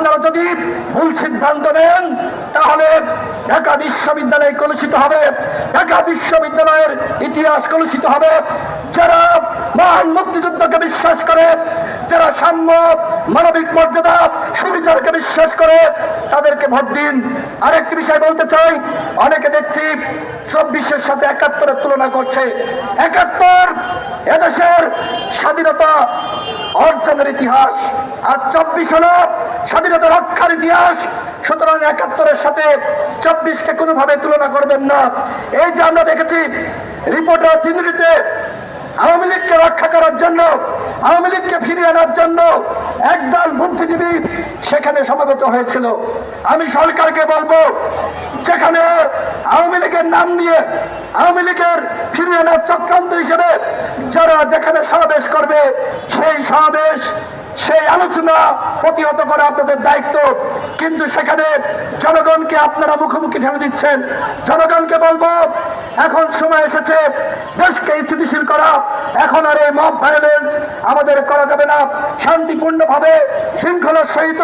আপনারা যদি ভুল সিদ্ধান্ত নেন, তাহলে ঢাকা বিশ্ববিদ্যালয় কলুষিত হবে। ঢাকা বিশ্ববিদ্যালয়ের ইতিহাস কলুষিত হবে। যারা মহান মুক্তিযুদ্ধকে বিশ্বাস করে, যারা সাম্য, মানবিক মর্যাদা, সুবিচারকে বিশ্বাস করে, তাদেরকে ভোট দিন। আরেকটি বিষয় বলতে চাই, অনেকে দেখছি চব্বিশের সাথে একাত্তরের তুলনা করছে। একাত্তর এদেশের স্বাধীনতা অর্জনের ইতিহাস। আর চব্বিশ হলো স্বাধীনতা রক্ষার ইতিহাস। সুতরাং একাত্তরের সাথে চব্বিশকে কোনোভাবে তুলনা করবেন না। এই যে আমরা দেখেছি, রিপোর্টার চিংড়িতে আওয়ামী লীগকে জন্য, আওয়ামী লীগকে ফিরিয়ে আনার জন্য একদল বুদ্ধিজীবী সেখানে সমাবেত হয়েছিল। আমি সরকারকে বলব, যেখানে আওয়ামী লীগের নাম নিয়ে আওয়ামী লীগের ফিরিয়ে আনার চক্রান্ত হিসেবে যারা যেখানে সমাবেশ করবে, সেই সমাবেশ, সেই আলোচনা প্রতিহত করা আপনাদের দায়িত্ব। কিন্তু সেখানে জনগণকে আপনারা মুখোমুখি ঠেলে দিচ্ছেন। জনগণকে বলব এখন সময় এসেছে, দেশকে স্থিতিশীল করা। এখন আর এই মব ভায়োলেন্স আমাদের করা যাবে না। শান্তিপূর্ণভাবে, শৃঙ্খলার সহিত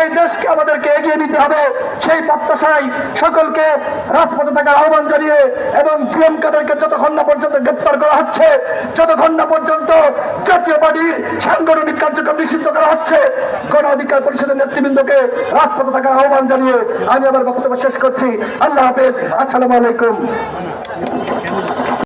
এই দেশকে আমাদেরকে এগিয়ে নিতে হবে। সেই প্রত্যাশায় সকলকে রাজপথে থাকার আহ্বান জানিয়ে এবং জিএম কাদেরকে যতক্ষণ না পর্যন্ত গ্রেপ্তার করা হচ্ছে, যতক্ষণ না পর্যন্ত জাতীয় পার্টির সাংগঠনিক কার্যক্রম নিষিদ্ধ করা হচ্ছে। গণ অধিকার পরিষদের নেতৃবৃন্দকে রাজপথে থাকার আহ্বান জানিয়ে আমি আমার বক্তব্য শেষ করছি। আল্লাহ হাফেজ। আসসালামু আলাইকুম।